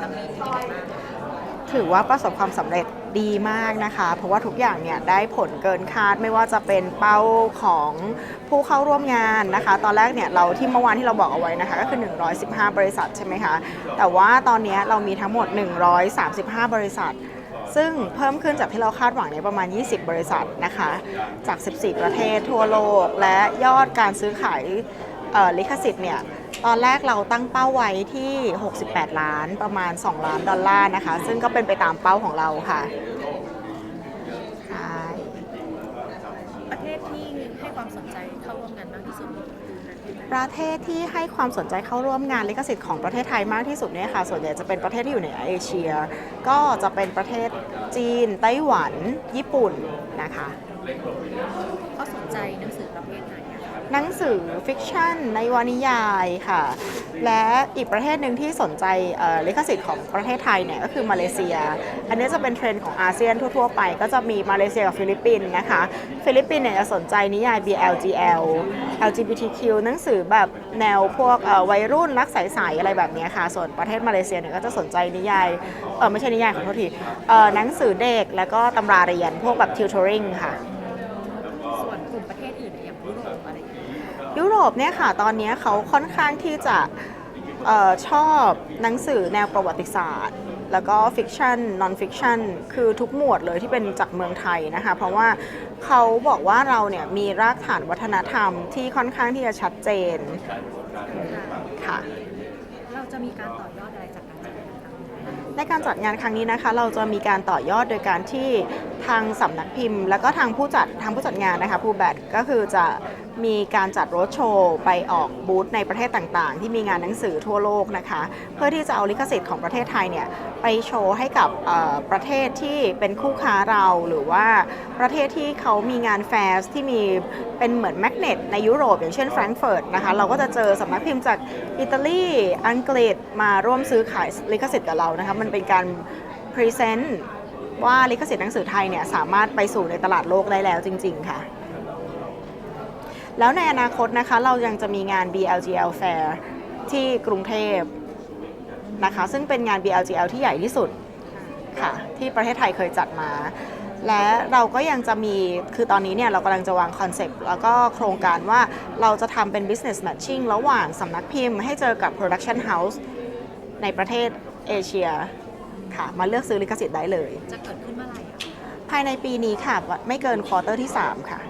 ครั้งนี้เป็นยังไงบ้างถือว่าประสบความสำเร็จดีมากนะคะ เพราะว่าทุกอย่างเนี่ยได้ผลเกินคาดไม่ว่าจะเป็นเป้าของผู้เข้าร่วมงานนะคะ ตอนแรกเนี่ยเราที่เมื่อวานที่เราบอกเอาไว้นะคะก็คือ 115 บริษัทใช่ไหมคะ แต่ว่าตอนนี้เรามีทั้งหมด 135 บริษัท ซึ่งเพิ่มขึ้นจากที่เราคาดหวังเนี่ยประมาณ 20 บริษัทนะคะ จาก 14 ประเทศทั่วโลก และยอดการซื้อขายลิขสิทธิ์เนี่ย ตอนแรกเราตั้งเป้าไว้ที่ 68 ล้านประมาณ 2 ล้านดอลลาร์นะคะ ซึ่งก็เป็นไปตามเป้าของเราค่ะใช่ประเทศที่ให้ความสนใจเข้าร่วมงานมากที่สุดคือประเทศไหนประเทศที่ให้ความสนใจเข้าร่วมงานลิขสิทธิ์ของประเทศไทยมากที่สุดเนี่ยค่ะ ส่วนใหญ่จะเป็นประเทศที่อยู่ในเอเชีย ก็จะเป็นประเทศจีน ไต้หวัน ญี่ปุ่นนะคะเขาสนใจหนังสือประเภทไหนอะคะ หนังสือฟิกชันในวานิยายค่ะ และอีกประเทศหนึ่งที่สนใจเลิขสิทธิ์ของประเทศไทยเนี่ยก็คือมาเลเซีย อันนี้จะเป็นเทรนด์ของอาเซียนทั่ว ๆ ไป ก็จะมีมาเลเซียกับฟิลิปปินส์นะคะ ฟิลิปปินส์เนี่ยจะสนใจนิยาย BLGL LGBTQ หนังสือแบบแนวพวกวัยรุ่นรักใสๆอะไรแบบนี้ค่ะ ส่วนประเทศมาเลเซียเนี่ยก็จะสนใจนิยายเออไม่ใช่นิยายขอโทษทีเอ่อหนังสือเด็กแล้วก็ตำราเรียนพวกแบบ tutoring ค่ะ วนกลุ่มประเทศอื่นอะอย่างยุโรปอะไรอย่างเงี้ยยุโรปเนี่ยค่ะ ตอนนี้เขาค่อนข้างที่จะเออชอบหนังสือแนวประวัติศาสตร์ แล้วก็ฟิกชันนอนฟิกชันคือทุกหมวดเลยที่เป็นจากเมืองไทยนะคะ เพราะว่าเขาบอกว่าเราเนี่ยมีรากฐานวัฒนธรรมที่ค่อนข้างที่จะชัดเจนค่ะค่ะเราจะมีการต่อยอดอะไรจากการ ในการจัดงานครั้งนี้นะคะ เราจะมีการต่อยอดโดยการที่ทางสำนักพิมพ์ แล้วก็ทางผู้จัดทางผู้จัดงานนะคะผู้แบดก็คือจะ มีการจัดรถโชว์ไปออกบูธในประเทศต่างๆ ที่มีงานหนังสือทั่วโลกนะคะ เพื่อที่จะเอาลิขสิทธิ์ของประเทศไทยเนี่ยไปโชว์ให้กับประเทศที่เป็นคู่ค้าเราหรือว่าประเทศที่เขามีงานแฟร์ที่มีเป็นเหมือนแมกเนตในยุโรป อย่างเช่นแฟรงก์เฟิร์ตนะคะเราก็จะเจอสำนักพิมพ์จากอิตาลีอังกฤษมาร่วมซื้อขายลิขสิทธิ์กับเรานะคะมันเป็นการพรีเซนต์ว่าลิขสิทธิ์หนังสือไทยเนี่ยสามารถไปสู่ในตลาดโลกได้แล้วจริง ๆ ค่ะ แล้วในอนาคตนะคะเรายังจะมีงาน BLGL Fair ที่กรุงเทพนะคะ ซึ่งเป็นงาน BLGL ที่ใหญ่ที่สุดค่ะที่ประเทศไทยเคยจัดมา และเราก็ยังจะมีคือตอนนี้เนี่ยเรากำลังจะวางคอนเซปต์แล้วก็โครงการว่าเราจะทำเป็น business matching ระหว่างสำนักพิมพ์ให้เจอกับ production house ในประเทศเอเชียค่ะ มาเลือกซื้อลิขสิทธิ์ได้เลย จะเกิดขึ้นเมื่อไหร่อะภายในปีนี้ค่ะ ไม่เกินควอเตอร์ที่ 3 ค่ะ